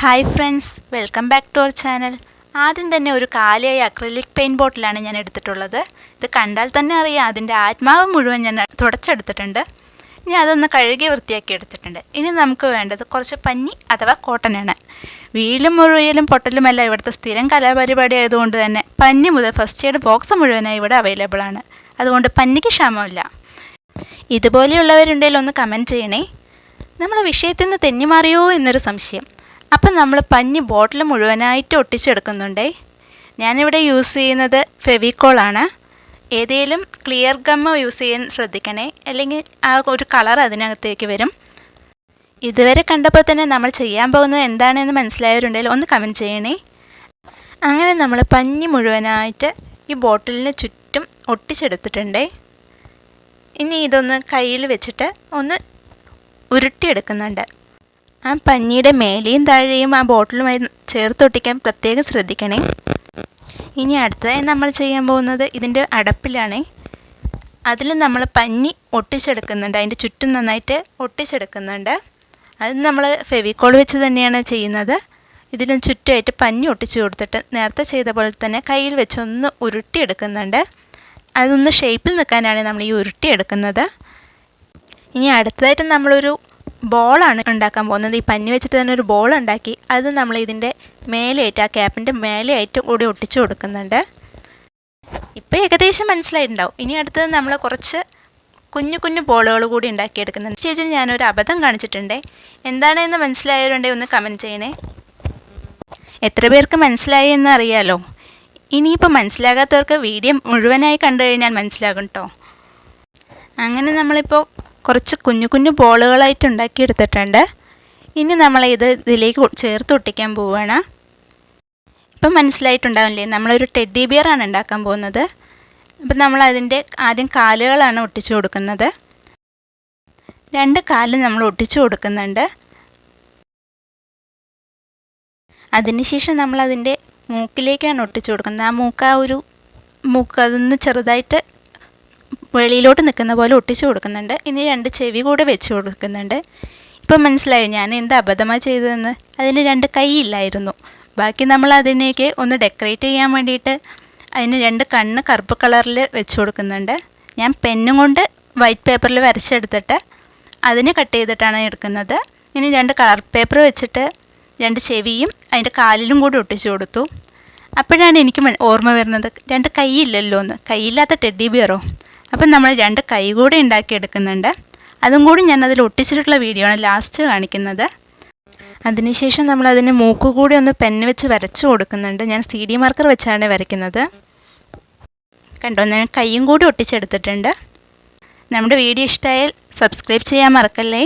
Hi friends welcome back to our channel ആദ്യം തന്നെ ഒരു കാലിയായ അക്രലിക് പെയിന്റ് ബോട്ടിലാണ് ഞാൻ എടുത്തിട്ടുള്ളത്. ഇത് കണ്ടാൽ തന്നെ അറിയാം അതിന്റെ ആത്മാവ് മുഴുവൻ ഞാൻ തുടച്ചെടുത്തിട്ടുണ്ട്. ഇനി അതൊന്ന് കഴുകി വൃത്തിയാക്കി എടുത്തിട്ടുണ്ട്. ഇനി നമുക്ക് വേണ്ടത് കുറച്ച് പഞ്ഞി അഥവാ കോട്ടനാണ് വീലും മുഴുവലും പൊട്ടലുമെല്ലാം ഇവിടുത്തെ സ്ഥിരം കലാപരിപാടി ആയതുകൊണ്ട് തന്നെ പഞ്ഞി മുതൽ ഫസ്റ്റ് എയ്ഡ് ബോക്സ് മുഴുവനായി ഇവിടെ അവൈലബിൾ ആണ്. അതുകൊണ്ട് പഞ്ഞിക്ക് ക്ഷാമമില്ല. ഇതുപോലെയുള്ളവരുണ്ടെങ്കിൽ ഒന്ന് കമന്റ് ചെയ്യണേ. നമ്മൾ വിഷയത്തിൽ നിന്ന് തെന്നിമാറിയോ എന്നൊരു സംശയം. അപ്പം നമ്മൾ പഞ്ഞി ബോട്ടിൽ മുഴുവനായിട്ട് ഒട്ടിച്ചെടുക്കുന്നുണ്ടേ. ഞാനിവിടെ യൂസ് ചെയ്യുന്നത് ഫെവിക്കോളാണ്. ഏതെങ്കിലും ക്ലിയർ ഗമ്മ് യൂസ് ചെയ്യാൻ ശ്രദ്ധിക്കണേ. അല്ലെങ്കിൽ ആ ഒരു കളർ അതിനകത്തേക്ക് വരും. ഇതുവരെ കണ്ടപ്പോൾ തന്നെ നമ്മൾ ചെയ്യാൻ പോകുന്നത് എന്താണെന്ന് മനസ്സിലായവരുണ്ടെങ്കിൽ ഒന്ന് കമന്റ് ചെയ്യണേ. അങ്ങനെ നമ്മൾ പഞ്ഞി മുഴുവനായിട്ട് ഈ ബോട്ടിലിന് ചുറ്റും ഒട്ടിച്ചെടുത്തിട്ടുണ്ടേ. ഇനി ഇതൊന്ന് കയ്യിൽ വെച്ചിട്ട് ഒന്ന് ഉരുട്ടിയെടുക്കുന്നുണ്ട്. ആ പഞ്ഞിയുടെ മേലെയും താഴെയും ആ ബോട്ടിലുമായി ചേർത്തൊട്ടിക്കാൻ പ്രത്യേകം ശ്രദ്ധിക്കണേ. ഇനി അടുത്തതായി നമ്മൾ ചെയ്യാൻ പോകുന്നത് ഇതിന്റെ അടപ്പിലാണ്. അതിൽ നമ്മൾ പഞ്ഞി ഒട്ടിച്ചെടുക്കുന്നുണ്ട്. അതിന്റെ ചുറ്റും നന്നായിട്ട് ഒട്ടിച്ചെടുക്കുന്നുണ്ട്. അത് നമ്മൾ ഫെവിക്കോൾ വെച്ച് തന്നെയാണ് ചെയ്യുന്നത്. ഇതിന് ചുറ്റുമായിട്ട് പഞ്ഞി ഒട്ടിച്ചു കൊടുത്തിട്ട് നേരത്തെ ചെയ്ത പോലെ തന്നെ കയ്യിൽ വെച്ച് വെച്ചൊന്ന് ഉരുട്ടിയെടുക്കുന്നുണ്ട്. അതൊന്ന് ഷേപ്പിൽ നിൽക്കാനാണ് നമ്മൾ ഈ ഉരുട്ടിയെടുക്കുന്നത്. ഇനി അടുത്തതായിട്ട് നമ്മളൊരു ബോളാണ് ഉണ്ടാക്കാൻ പോകുന്നത്. ഈ പഞ്ഞി വെച്ചിട്ട് തന്നെ ഒരു ബോൾ ഉണ്ടാക്കി അത് നമ്മൾ ഇതിന്റെ മേലെയായിട്ട് ആ ക്യാപ്പിന്റെ മേലെയായിട്ട് കൂടി ഒട്ടിച്ചു കൊടുക്കുന്നുണ്ട്. ഇപ്പോൾ ഏകദേശം മനസ്സിലായിട്ടുണ്ടാവും. ഇനി അടുത്തത് നമ്മൾ കുറച്ച് കുഞ്ഞു കുഞ്ഞു ബോളുകൾ കൂടി ഉണ്ടാക്കിയെടുക്കുന്നുണ്ട്. ചേച്ചി ഞാനൊരു അബദ്ധം കാണിച്ചിട്ടുണ്ട്. എന്താണെന്ന് മനസ്സിലായവരുണ്ടെങ്കിൽ ഒന്ന് കമന്റ് ചെയ്യണേ. എത്ര പേർക്ക് മനസ്സിലായി എന്ന് അറിയാലോ. ഇനിയിപ്പോൾ മനസ്സിലാകാത്തവർക്ക് വീഡിയോ മുഴുവനായി കണ്ടു കഴിഞ്ഞാൽ മനസ്സിലാകും കേട്ടോ അങ്ങനെ നമ്മളിപ്പോൾ കുറച്ച് കുഞ്ഞു കുഞ്ഞു ബോളുകളായിട്ട് ഉണ്ടാക്കിയെടുത്തിട്ടുണ്ട്. ഇനി നമ്മൾ ഇത് ഇതിലേക്ക് ചേർത്ത് ഒട്ടിക്കാൻ പോവുകയാണ് ഇപ്പം മനസ്സിലായിട്ടുണ്ടാവില്ലേ നമ്മളൊരു ബിയർ ബിയറാണ് ഉണ്ടാക്കാൻ പോകുന്നത്. അപ്പം നമ്മൾ അതിന്റെ ആദ്യം കാലുകളാണ് ഒട്ടിച്ചു കൊടുക്കുന്നത്. രണ്ട് കാൽ നമ്മൾ ഒട്ടിച്ചു കൊടുക്കുന്നുണ്ട്. അതിനുശേഷം നമ്മൾ അതിന്റെ മൂക്കിലേക്കാണ് ഒട്ടിച്ചു കൊടുക്കുന്നത്. ആ മൂക്ക് ആ ഒരു മൂക്ക് അതൊന്ന് ചെറുതായിട്ട് വെളിയിലോട്ട് നിൽക്കുന്ന പോലെ ഒട്ടിച്ചു കൊടുക്കുന്നുണ്ട്. ഇനി രണ്ട് ചെവി കൂടെ വെച്ച് കൊടുക്കുന്നുണ്ട്. ഇപ്പം മനസ്സിലായി? ഞാൻ എന്ത് അബദ്ധമായി ചെയ്തതെന്ന്? അതിന് രണ്ട് കൈ ഇല്ലായിരുന്നു. ബാക്കി നമ്മൾ അതിനേക്ക് ഒന്ന് ഡെക്കറേറ്റ് ചെയ്യാൻ വേണ്ടിയിട്ട് അതിന് രണ്ട് കണ്ണ് കറുപ്പ് കളറിൽ വെച്ച് കൊടുക്കുന്നുണ്ട്. ഞാൻ പെന്നും കൊണ്ട് വൈറ്റ് പേപ്പറിൽ വരച്ചെടുത്തിട്ട് അതിന് കട്ട് ചെയ്തിട്ടാണ് എടുക്കുന്നത്. ഇനി രണ്ട് കളർ പേപ്പർ വെച്ചിട്ട് രണ്ട് ചെവിയും അതിന്റെ കാലിലും കൂടി ഒട്ടിച്ചു കൊടുത്തു. അപ്പോഴാണ് എനിക്ക് ഓർമ്മ വരുന്നത്. രണ്ട് കൈ ഇല്ലല്ലോ എന്ന് കൈയില്ലാത്ത ടെഡി ബിയറോ? അപ്പം നമ്മൾ രണ്ട് കൈ കൂടെ ഉണ്ടാക്കിയെടുക്കുന്നുണ്ട് അതും കൂടി ഞാൻ അതിൽ ഒട്ടിച്ചിട്ടുള്ള വീഡിയോ ആണ് ലാസ്റ്റ് കാണിക്കുന്നത്. അതിനുശേഷം നമ്മൾ അതിന് മൂക്ക് കൂടി ഒന്ന് പെന്ന് വെച്ച് വരച്ചു കൊടുക്കുന്നുണ്ട്. ഞാൻ സി ഡി മാർക്കർ വെച്ചാണ് വരയ്ക്കുന്നത്. കണ്ടോ ഞാൻ കൈയും കൂടി ഒട്ടിച്ചെടുത്തിട്ടുണ്ട്. നമ്മുടെ വീഡിയോ ഇഷ്ടമായാൽ സബ്സ്ക്രൈബ് ചെയ്യാൻ മറക്കല്ലേ?